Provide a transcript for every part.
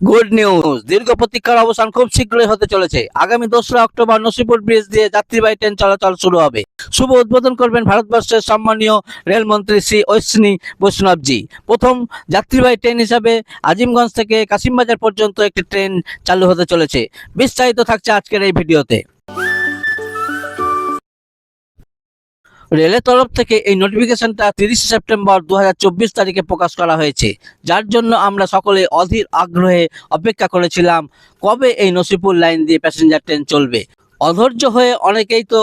Good news দীর্ঘ প্রতীক্ষার অবসান খুব শীঘ্রই হতে চলেছে। আগামী দোসরা অক্টোবর নসিপুর ব্রিজ দিয়ে যাত্রীবাহী ট্রেন চলাচল শুরু হবে। শুভ উদ্বোধন করবেন ভারতবর্ষের সম্মানীয় রেলমন্ত্রী শ্রী ঐশ্বিনী বৈষ্ণবজি। প্রথম যাত্রীবাহী ট্রেন হিসাবে আজিমগঞ্জ থেকে কাশিমবাজার পর্যন্ত একটি ট্রেন চালু হতে চলেছে। বিস্তারিত থাকছে আজকের এই ভিডিওতে। রেলের তরফ থেকে এই নোটিফিকেশনটা তিরিশে সেপ্টেম্বর দু হাজার চব্বিশ তারিখে প্রকাশ করা হয়েছে। যার জন্য আমরা সকলে অধীর আগ্রহে অপেক্ষা করেছিলাম, কবে এই নসিপুর লাইন দিয়ে প্যাসেঞ্জার ট্রেন চলবে? অধৈর্য হয়ে অনেকেই তো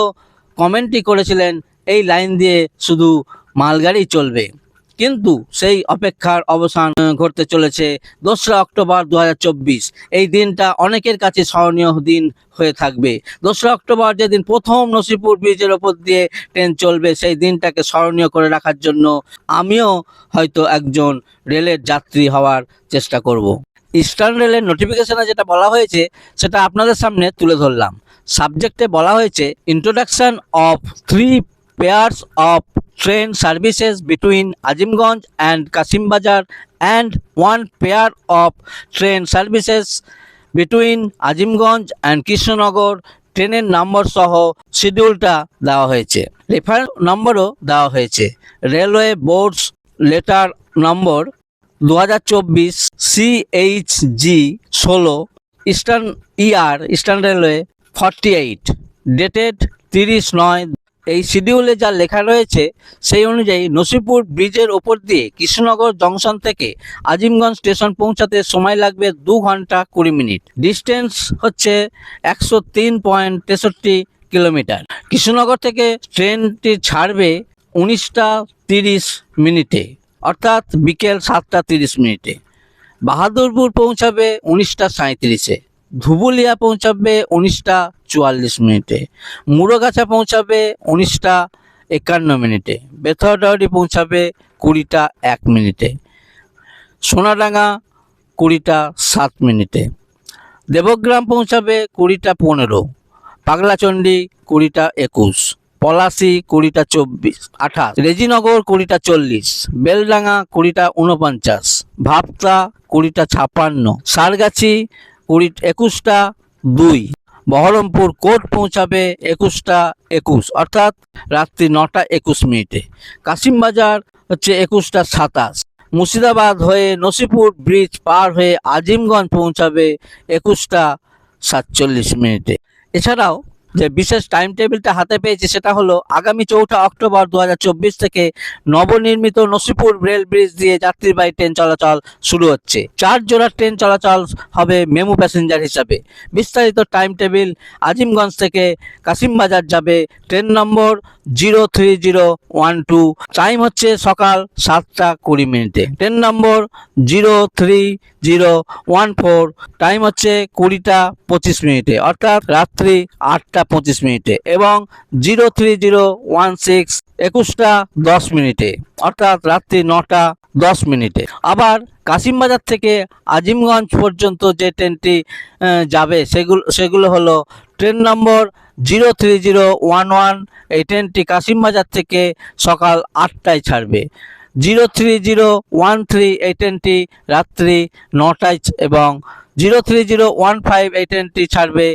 কমেন্টই করেছিলেন, এই লাইন দিয়ে শুধু মালগাড়ি চলবে। কিন্তু সেই অপেক্ষার অবসান ঘটতে চলেছে দোসরা অক্টোবর দু হাজার চব্বিশ। এই দিনটা অনেকের কাছে স্মরণীয় দিন হয়ে থাকবে। দোসরা অক্টোবর যেদিন প্রথম নসিপুর ব্রিজের ওপর দিয়ে ট্রেন চলবে, সেই দিনটাকে স্মরণীয় করে রাখার জন্য আমিও হয়তো একজন রেলের যাত্রী হওয়ার চেষ্টা করব। ইস্টার্ন রেলের নোটিফিকেশনে যেটা বলা হয়েছে, সেটা আপনাদের সামনে তুলে ধরলাম। সাবজেক্টে বলা হয়েছে introduction of three pairs of train services between Azimganj and Kasimbazar and one pair of train services between Azimganj and Krishnanagar ট্রেনের নম্বর সহ শিডিউলটা দেওয়া হয়েছে। রেফারেন্স নম্বরও দেওয়া হয়েছে। রেলওয়ে বোর্ডস লেটার নম্বর দু হাজার চব্বিশ সিএইচজি ষোলো eastern year Eastern Railway forty eight dated তিরিশ নয় এই শিডিউলে যা লেখা রয়েছে সেই অনুযায়ী নসিপুর ব্রিজের ওপর দিয়ে কৃষ্ণনগর জংশন থেকে আজিমগঞ্জ স্টেশন পৌঁছাতে সময় লাগবে দু ঘণ্টা কুড়ি মিনিট। ডিস্টেন্স হচ্ছে একশো তিন পয়েন্ট তেষট্টি কিলোমিটার। কৃষ্ণনগর থেকে ট্রেনটি ছাড়বে উনিশটা তিরিশ মিনিটে, অর্থাৎ বিকেল সাতটা তিরিশ মিনিটে। বাহাদুরপুর পৌঁছাবে উনিশটা সাঁত্রিশে ধুবুলিয়া পৌঁছাবে উনিশটা চুয়াল্লিশ মিনিটে। মুড়োগাছা পৌঁছাবে উনিশটা একান্ন মিনিটে। বেথরডাউরি পৌঁছাবে কুড়িটা এক মিনিটে। সোনাডাঙ্গা কুড়িটা সাত মিনিটে। দেবগ্রাম পৌঁছাবে কুড়িটা পনেরো। পাগলাচণ্ডী কুড়িটা একুশ। পলাশি কুড়িটা চব্বিশ, আঠাশ। রেজিনগর কুড়িটা চল্লিশ। বেলডাঙ্গা কুড়িটা উনপঞ্চাশ ভাবতা কুড়িটা ছাপ্পান্ন সারগাছি কুড়ি, একুশটা দুই। বহরমপুর কোর্ট পৌঁছাবে একুশটা একুশ, অর্থাৎ রাত্রি নটা একুশ মিনিটে। কাশিমবাজার হচ্ছে একুশটা সাতাশ। মুর্শিদাবাদ হয়ে নসিপুর ব্রিজ পার হয়ে আজিমগঞ্জ পৌঁছাবে একুশটা সাতচল্লিশ মিনিটে। এছাড়াও যে বিশেষ টাইম টেবিলটা হাতে পেয়েছি সেটা হলো আগামী চৌঠা অক্টোবর দু হাজার চব্বিশ থেকে নবনির্মিত নসিপুর রেল ব্রিজ দিয়ে যাত্রীবাহী ট্রেন চলাচল শুরু হচ্ছে। চার জোড়া ট্রেন চলাচল হবে মেমু প্যাসেঞ্জার হিসাবে। বিস্তারিত টাইম টেবিল আজিমগঞ্জ থেকে কাশিমবাজার যাবে train number zero three zero one two time হচ্ছে সকাল সাতটা কুড়ি মিনিটে। Train number zero three zero one four time হচ্ছে কুড়িটা পঁচিশ মিনিটে অর্থাৎ রাত্রি আটটা পঁচিশ মিনিটে এবং zero three zero one six একুশটা দশ মিনিটে, অর্থাৎ রাত্রি নটা দশ মিনিটে। আবার কাশিমবাজার থেকে আজিমগঞ্জ পর্যন্ত যে ট্রেনটি যাবে, সেগুলো সেগুলো হলো train number zero three zero one one. এই ট্রেনটি কাশিমবাজার থেকে সকাল আটটায় ছাড়বে। Zero three zero one three এই ট্রেনটি রাত্রি নটায় এবং zero three zero one five এই ট্রেনটি ছাড়বে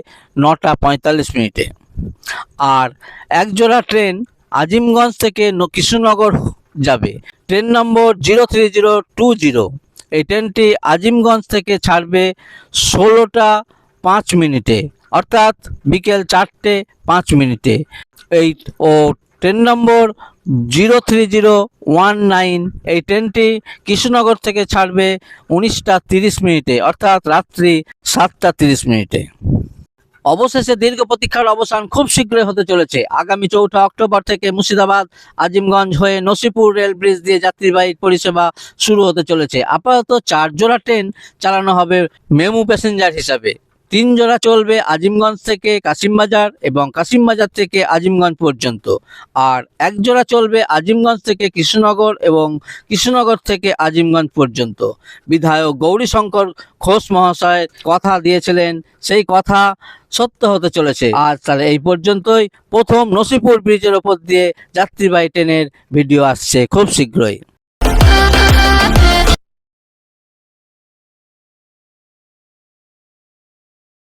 নটা পঁয়তাল্লিশ মিনিটে। আর একজোড়া ট্রেন আজিমগঞ্জ থেকে কৃষ্ণনগর যাবে। Train number zero three zero two zero. এই ট্রেনটি আজিমগঞ্জ থেকে ছাড়বে ষোলোটা পাঁচ মিনিটে, অর্থাৎ বিকেল চারটে পাঁচ মিনিটে। এই ও train number zero three zero one nine এই ট্রেনটি কৃষ্ণনগর থেকে ছাড়বে উনিশটা তিরিশ মিনিটে, অর্থাৎ রাত্রি সাতটা তিরিশ মিনিটে। অবশেষে দীর্ঘ প্রতীক্ষার অবসান খুব শীঘ্রই হতে চলেছে। আগামী চৌঠা অক্টোবর থেকে মুর্শিদাবাদ, আজিমগঞ্জ হয়ে নসিপুর রেল ব্রিজ দিয়ে যাত্রীবাহী পরিষেবা শুরু হতে চলেছে। আপাতত চার জোড়া ট্রেন চালানো হবে মেমু প্যাসেঞ্জার হিসাবে। তিন জোড়া চলবে আজিমগঞ্জ থেকে কাশিমবাজার এবং কাশিমবাজার থেকে আজিমগঞ্জ পর্যন্ত। আর এক জোড়া চলবে আজিমগঞ্জ থেকে কৃষ্ণনগর এবং কৃষ্ণনগর থেকে আজিমগঞ্জ পর্যন্ত। বিধায়ক গৌরীশঙ্কর ঘোষ মহাশয় কথা দিয়েছিলেন, সেই কথা সত্য হতে চলেছে। আজ তাহলে এই পর্যন্তই। প্রথম নসিপুর ব্রিজের ওপর দিয়ে যাত্রীবাহী ট্রেনের ভিডিও আসছে খুব শীঘ্রই।